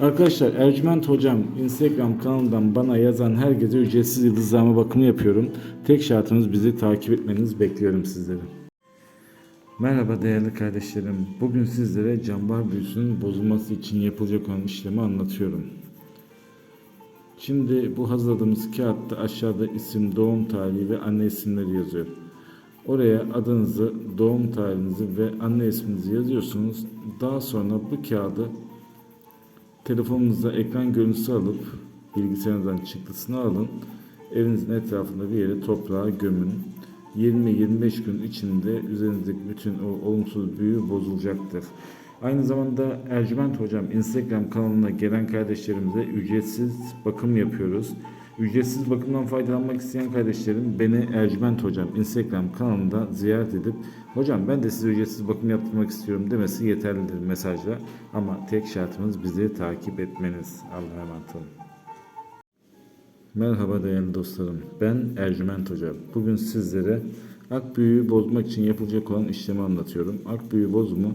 Arkadaşlar Ercüment Hocam Instagram kanalından bana yazan herkese ücretsiz yıldızlama bakımı yapıyorum. Tek şartımız bizi takip etmeniz bekliyorum sizleri. Merhaba değerli kardeşlerim. Bugün sizlere cambar büyüsünün bozulması için yapılacak olan işlemi anlatıyorum. Şimdi bu hazırladığımız kağıtta aşağıda isim, doğum tarihi ve anne isimleri yazıyor. Oraya adınızı, doğum tarihinizi ve anne isminizi yazıyorsunuz. Daha sonra bu kağıdı telefonunuza ekran görüntüsü alıp bilgisayarınızdan çıktısını alın. Evinizin etrafında bir yere toprağa gömün. 20-25 gün içinde üzerinizdeki bütün o olumsuz büyü bozulacaktır. Aynı zamanda Ercüment Hocam Instagram kanalına gelen kardeşlerimize ücretsiz bakım yapıyoruz. Ücretsiz bakımdan faydalanmak isteyen kardeşlerim beni Ercüment Hocam Instagram kanalında ziyaret edip Hocam ben de size ücretsiz bakım yaptırmak istiyorum demesi yeterlidir mesajla. Ama tek şartımız bizi takip etmeniz. Allah'a emanet olun. Merhaba değerli dostlarım. Ben Ercüment Hoca. Bugün sizlere ak büyüğü bozmak için yapılacak olan işlemi anlatıyorum. Ak büyüğü bozumu